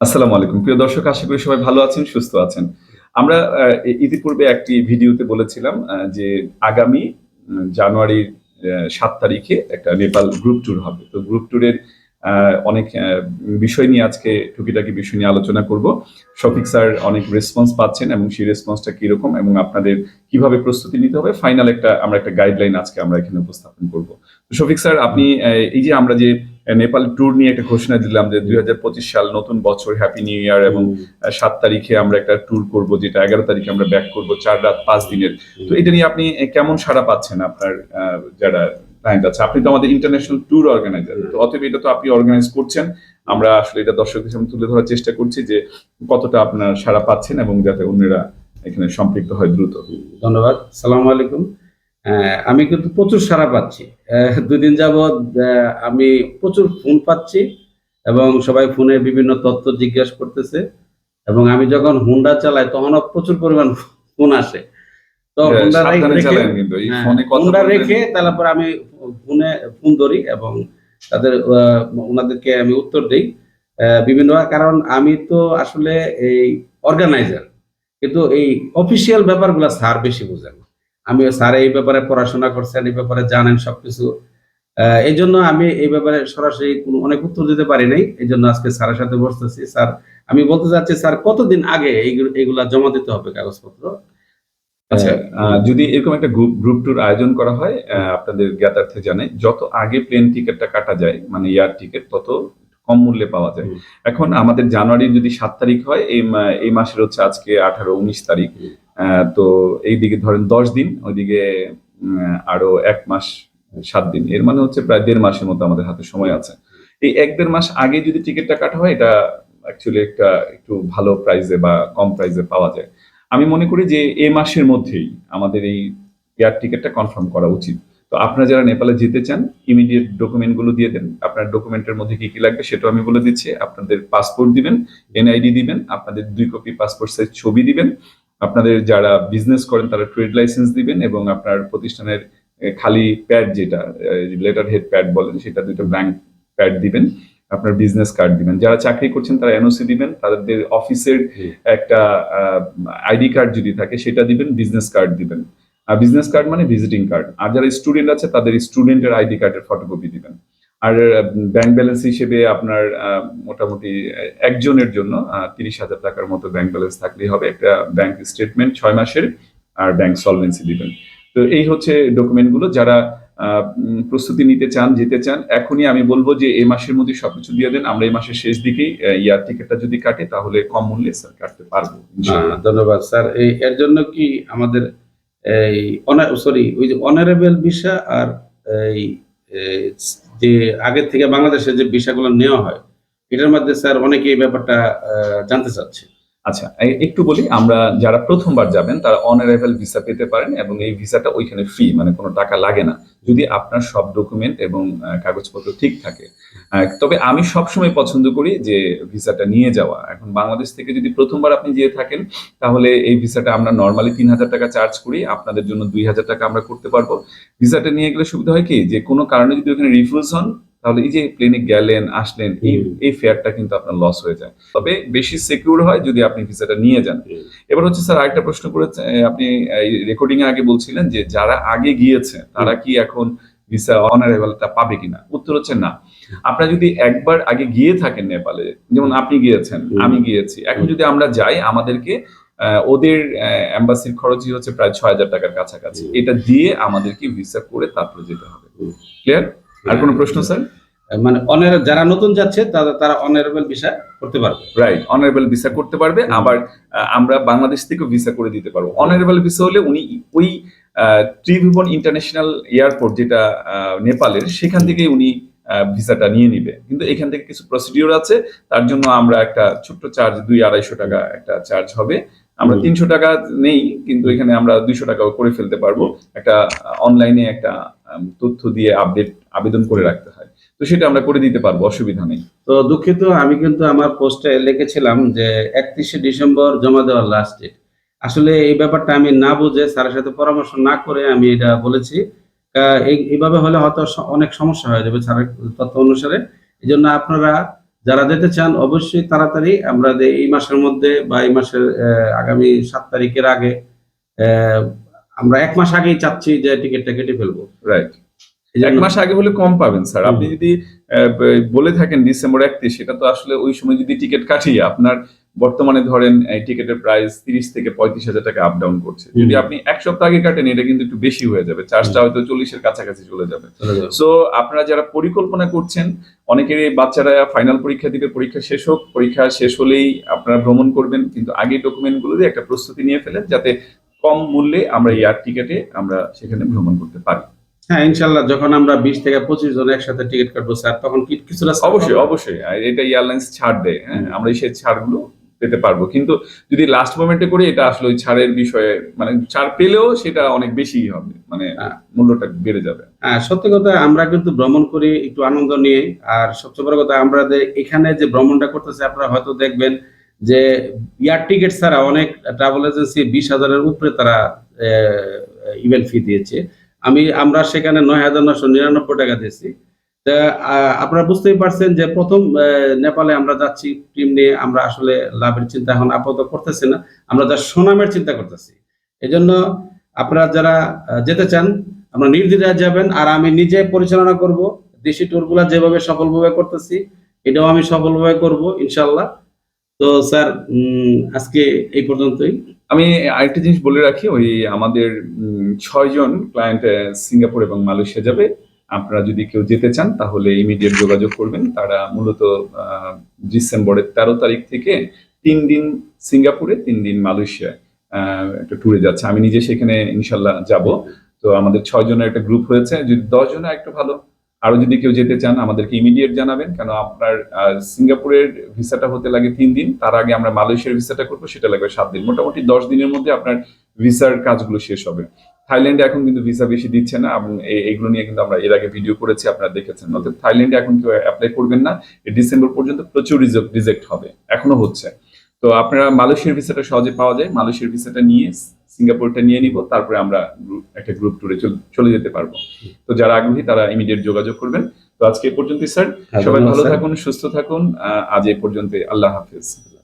আসসালামু আলাইকুম। প্রিয় দর্শক, আশা করি সবাই ভালো আছেন, সুস্থ আছেন। আমরা ইতিপূর্বে একটি ভিডিওতে বলেছিলাম যে আগামী জানুয়ারির সাত তারিখে একটা নেপাল গ্রুপ ট্যুর হবে। তো গ্রুপ ট্যুরের অনেক বিষয় নিয়ে আজকে টুকিটাকি বিষয় নিয়ে আলোচনা করব। শফিক স্যার অনেক রেসপন্স পাচ্ছেন এবং সেই রেসপন্সটা কীরকম এবং আপনাদের কীভাবে প্রস্তুতি নিতে হবে ফাইনাল একটা, আমরা একটা গাইডলাইন আজকে আমরা এখানে উপস্থাপন করব। শফিক স্যার, আপনি এই যে আমরা যে নেপাল ট্যুর নিয়ে একটা ঘোষণা দিলাম যে দুই হাজার পঁচিশ সাল নতুন বছর হ্যাপি নিউ ইয়ার এবং সাত তারিখে আমরা একটা ট্যুর করব যেটা এগারো তারিখে আমরা ব্যাক করব চার রাত পাঁচ দিনের। তো এটা নিয়ে আপনি কেমন সাড়া পাচ্ছেন আপনার যারা ক্লায়েন্ট আছে? আপনি তো আমাদের ইন্টারন্যাশনাল ট্যুর অর্গানাইজার তো অতএব এটা তো আপনি অর্গানাইজ করছেন। আমরা আসলে এটা দর্শকদের সামনে তুলে ধরার চেষ্টা করছি যে কতটা আপনার সাড়া পাচ্ছেন এবং যাতে অন্যরা এখানে সম্পৃক্ত হয় দ্রুত। ধন্যবাদ। সালাম আলাইকুম। আমি কিন্তু প্রচুর সাড়া পাচ্ছি। দুদিন যাবৎ আমি প্রচুর ফোন পাচ্ছি এবং সবাই ফোনে বিভিন্ন তথ্য জিজ্ঞাসা করতেছে এবং আমি যখন হুন্ডা চালাই তখনও প্রচুর পরিমাণ ফোন আসে। তো হ্যাঁ, হুন্ডা রেখে হ্যাঁ। রেখে তারপর আমি ফোনে ফোন ধরি এবং তাদের ওনাদেরকে আমি উত্তর দিই। বিভিন্ন কারণ আমি তো আসলে এই অর্গানাইজার কিন্তু এই অফিসিয়াল ব্যাপারগুলো স্যার বেশি বুঝেন আমি স্যার এই ব্যাপারে পড়াশোনা করছেন এই ব্যাপারে জানেন সবকিছু। এই জন্য আমি এই ব্যাপারে সরাসরি কোনো অনেক উত্তর দিতে পারি নাই। এই জন্য আজকে স্যারের সাথে বসতেছি। স্যার আমি বলতে চাচ্ছি স্যার কতদিন আগে এইগুলা জমা দিতে হবে কাগজপত্র? আচ্ছা। যদি এরকম একটা গ্রুপ গ্রুপ ট্যুর আয়োজন করা হয় আপনাদের জ্ঞাতার্থে জানে যত আগে প্লেন টিকিটটা কাটা যায় মানে এয়ার টিকিট তত কম মূল্যে পাওয়া যায়। এখন আমাদের জানুয়ারির যদি সাত তারিখ হয় এই এই মাসের হচ্ছে আজকে আঠারো উনিশ তারিখ। তো এইদিকে ধরেন দশ দিন, ওইদিকে আরও এক মাস, সাত দিন। এর মানে হচ্ছে প্রায় দেড় মাসের মতো আমাদের হাতে সময় আছে। এই এক দেড় মাস আগে যদি টিকিটটা কাটা হয়, এটা অ্যাকচুয়ালি একটা একটু ভালো প্রাইসে বা কম প্রাইসে পাওয়া যায়। আমি মনে করি যে এ মাসের মধ্যেই আমাদের এই এয়ার টিকিটটা কনফার্ম করা উচিত। তো আপনারা যারা নেপালে যেতে চান ইমিডিয়েট ডকুমেন্টগুলো দিয়ে দেন। আপনার ডকুমেন্টের মধ্যে কি কি লাগবে সেটাও আমি বলে দিচ্ছি। আপনাদের পাসপোর্ট দিবেন এনআইডি দিবেন, আপনাদের দুই কপি পাসপোর্ট সাইজ ছবি দিবেন। আপনাদের যারা বিজনেস করেন তারা ট্রেড লাইসেন্স দিবেন এবং আপনার প্রতিষ্ঠানের খালি প্যাড যেটা লেটার হেড প্যাড বলেন সেটা দুটো ব্ল্যাঙ্ক প্যাড দিবেন আপনার বিজনেস কার্ড দিবেন। যারা চাকরি করছেন তারা এনওসি দিবেন তাদের অফিসের। একটা আইডি কার্ড যদি থাকে সেটা দিবেন বিজনেস কার্ড দিবেন। আর বিজনেস কার্ড মানে ভিজিটিং কার্ড আর যারা স্টুডেন্ট আছে তাদের স্টুডেন্টের আইডি কার্ডের ফটোকপি দিবেন। আর ব্যাংক ব্যালেন্স হিসেবে আপনার মোটামুটি একজনের জন্য তিরিশ হাজার টাকার মতো ব্যাংক ব্যালেন্স থাকলেই হবে। একটা ব্যাংক স্টেটমেন্ট ছয় মাসের আর ব্যাংক সলভেন্সি দিবেন। তো এই হচ্ছে ডকুমেন্টগুলো। যারা প্রস্তুতি নিতে চান, যেতে চান, এখনই আমি বলব যে এই মাসের মধ্যে সবকিছু দিয়ে দেন। আমরা এই মাসের শেষ দিকেই ইয়ার টিকিটটা যদি কাটে, তাহলে কম মূল্যে স্যার কাটতে পারব ধন্যবাদ স্যার এই, এর জন্য কি আমাদের এই সরি ওই যে অনারেবল ভিসা আর এই যে আগে থেকে বাংলাদেশে যে ভিসাগুলো নেওয়া হয়, এটার মধ্যে স্যার অনেকে এই ব্যাপারটা জানতে চাচ্ছে। আচ্ছা একটু বলি, আমরা যারা প্রথমবার যাবেন, তারা অনারেবল ভিসা পেতে পারেন এবং এই ভিসাটা ওইখানে ফ্রি মানে কোনো টাকা লাগে না। যদি আপনার সব ডকুমেন্ট এবং কাগজপত্র ঠিক থাকে। তবে আমি সবসময় পছন্দ করি যে ভিসাটা নিয়ে যাওয়া। এখন বাংলাদেশ থেকে যদি প্রথমবার আপনি যেয়ে থাকেন, তাহলে এই ভিসাটা আমরা নর্মালি তিন হাজার টাকা চার্জ করি। আপনাদের জন্য দুই হাজার টাকা আমরা করতে পারব। ভিসাটা নিয়ে গেলে সুবিধা হয় কি? যে কোনো কারণে যদি ওখানে রিফিউজ হন তাহলে এই যে প্লেনে গেলেন আসলেন এই ফেয়ারটা কিন্তু আপনার লস হয়ে যায়। তবে বেশি সিকিউর হয় যদি আপনি ভিসাটা নিয়ে যান। এবার হচ্ছে স্যার আরেকটা প্রশ্ন করেছে আপনি রেকর্ডিং আগে বলছিলেন যে যারা আগে গিয়েছে তারা কি এখন ভিসা অনারেবলটা পাবে কিনা? উত্তর হচ্ছে না। আপনারা যদি একবার আগে গিয়ে থাকেন নেপালে যেমন আপনি গিয়েছেন আমি গিয়েছি এখন যদি আমরা যাই আমাদেরকে ওদের এম্বাসির খরচই হচ্ছে প্রায় ছয় হাজার টাকার কাছাকাছি। এটা দিয়ে আমাদেরকে ভিসা করে তারপরে যেতে হবে। ক্লিয়ার আর কোনো প্রশ্ন স্যার? মানে অনার যারা নতুন যাচ্ছে তারা তারা অনারেবল ভিসা করতে পারবে। রাইট অনারেবল ভিসা করতে পারবে আবার আমরা বাংলাদেশ থেকেও ভিসা করে দিতে পারব। অনারেবল ভিসা হলে উনি ওই ত্রিভুবন ইন্টারন্যাশনাল এয়ারপোর্ট যেটা নেপালের সেখান থেকে উনি ভিসাটা নিয়ে নিবে। কিন্তু এখান থেকে কিছু প্রসিডিওর আছে তার জন্য আমরা একটা ছোট্ট চার্জ দুই আড়াইশো টাকা একটা চার্জ হবে। আমরা তিনশো টাকা নেই কিন্তু এখানে আমরা দুইশো টাকাও করে ফেলতে পারব। একটা অনলাইনে একটা তথ্য দিয়ে আপডেট আবেদন করে রাখতে হয়। তো সেটা আমরা করে দিতে পারব, অসুবিধা নেই। তো দুঃখিত, আমি কিন্তু আমার পোস্টে লিখেছিলাম যে একত্রিশে ডিসেম্বর জমা দেওয়ার লাস্ট ডেট আসলে এই ব্যাপারটা আমি না বুঝে স্যারের সাথে পরামর্শ না করে আমি এটা বলেছি। এইভাবে হলে হয়তো অনেক সমস্যা হয়ে যাবে স্যারের তথ্য অনুসারে। এই জন্য আপনারা যারা যেতে চান, অবশ্যই তাড়াতাড়ি আমরা এই মাসের মধ্যে বা এই মাসের আগামী সাত তারিখের আগে আমরা এক মাস আগেই চাচ্ছি যে টিকিটটা কেটে ফেলব। রাইট এক মাস আগে হলে কম পাবেন স্যার। আপনি যদি বলে থাকেন ডিসেম্বর একত্রিশ সেটা তো আসলে ওই সময় যদি টিকিট কাটিয়ে আপনার বর্তমানে ধরেন এই টিকিটের প্রাইস তিরিশ থেকে পঁয়ত্রিশ হাজার টাকা আপ ডাউন করছে। যদি আপনি এক সপ্তাহ আগে কাটেন এটা কিন্তু একটু বেশি হয়ে যাবে। চার্জটা হয়তো চল্লিশের কাছাকাছি চলে যাবে। সো আপনারা যারা পরিকল্পনা করছেন অনেকেরই বাচ্চারা ফাইনাল পরীক্ষা দিবে পরীক্ষা শেষ হোক। পরীক্ষা শেষ হলেই আপনারা ভ্রমণ করবেন কিন্তু আগে ডকুমেন্টগুলো দিয়ে একটা প্রস্তুতি নিয়ে ফেলেন যাতে কম মূল্যে আমরা এয়ার টিকেটে আমরা সেখানে ভ্রমণ করতে পারি। হ্যাঁ ইনশাল্লাহ যখন আমরা বিশ থেকে পঁচিশ জন একসাথে টিকিট কাটবো স্যার তখন কি কিছুটা অবশ্যই অবশ্যই। এটা এয়ারলাইন্স ছাড় দেয় হ্যাঁ? আমরা সেই ছাড়গুলো পেতে পারব। কিন্তু যদি লাস্ট মোমেন্টে করি এটা আসলে ওই ছাড়ের বিষয়ে মানে ছাড় পেলেও সেটা অনেক বেশি হবে মানে হ্যাঁ। মূল্যটা বেড়ে যাবে। হ্যাঁ সত্যি কথা আমরা কিন্তু ভ্রমণ করি একটু আনন্দ নিয়ে। আর সবচেয়ে বড় কথা আমরা যে এখানে যে ভ্রমণটা করতেছি আপনারা হয়তো দেখবেন যে এয়ার টিকিট ছাড়া অনেক ট্রাভেল এজেন্সি বিশ হাজারের উপরে তারা ইভেন্ট ফি দিয়েছে। আমি, আমরা সেখানে নয় হাজার নশো নিরানব্বই টাকা দিয়েছি। আপনারা বুঝতেই পারছেন যে প্রথম নেপালে আমরা যাচ্ছি টিম নিয়ে আমরা আসলে লাভের চিন্তা এখন আপাতত করতেছি না। আমরা যা সুনামের চিন্তা করতেছি। এজন্য আপনারা যারা যেতে চান আমরা নির্দ্বিধায় যাবেন। আর আমি নিজে পরিচালনা করব। দেশি ট্যুরগুলো যেভাবে সফলভাবে করতেছি, এটাও আমি সফলভাবে করব ইনশাল্লাহ তো স্যার আজকে এই পর্যন্তই। আমি আরেকটা জিনিস বলে রাখি, ওই আমাদের ছয়জন ক্লায়েন্ট সিঙ্গাপুর এবং মালয়েশিয়া যাবে। আপনারা যদি কেউ যেতে চান, তাহলে ইমিডিয়েট যোগাযোগ করবেন। তারা মূলত ডিসেম্বরের তেরো তারিখ থেকে তিন দিন সিঙ্গাপুরে, তিন দিন মালয়েশিয়ায় একটা ট্যুরে যাচ্ছে। আমি নিজে সেখানে ইনশাল্লাহ যাব। তো আমাদের ছয় জনের একটা গ্রুপ হয়েছে। যদি দশ জনের একটু ভালো আরও যদি কেউ যেতে চান, আমাদেরকে ইমিডিয়েট জানাবেন, কেন আপনার সিঙ্গাপুরের ভিসাটা হতে লাগে তিন দিন, তার আগে আমরা মালয়েশিয়ার ভিসাটা করব, সেটা লাগবে সাত দিন। মোটামুটি দশ দিনের মধ্যে আপনার ভিসার কাজগুলো শেষ হবে। থাইল্যান্ডে এখন কিন্তু ভিসা বেশি দিচ্ছে না, এবং এ- এগুলো নিয়ে কিন্তু আমরা এর আগে ভিডিও করেছি, আপনারা দেখেছেন। অর্থাৎ থাইল্যান্ডে এখন কেউ অ্যাপ্লাই করবেন না ডিসেম্বর পর্যন্ত প্রচুর রিজেক্ট হবে, এখনও হচ্ছে। তো আপনারা মালয়েশিয়ার ভিসাটা সহজে পাওয়া যায়, মালয়েশিয়ার ভিসাটা নিয়ে সিঙ্গাপুরটা নিয়ে নিব তারপরে আমরা একটা গ্রুপ ট্যুরে চলে যেতে পারব। তো যারা আগ্রহী তারা ইমিডিয়েট যোগাযোগ করবেন। তো আজকে পর্যন্তই স্যার সবাই ভালো থাকুন সুস্থ থাকুন। আহ, আজ এ পর্যন্ত আল্লাহ হাফিজ।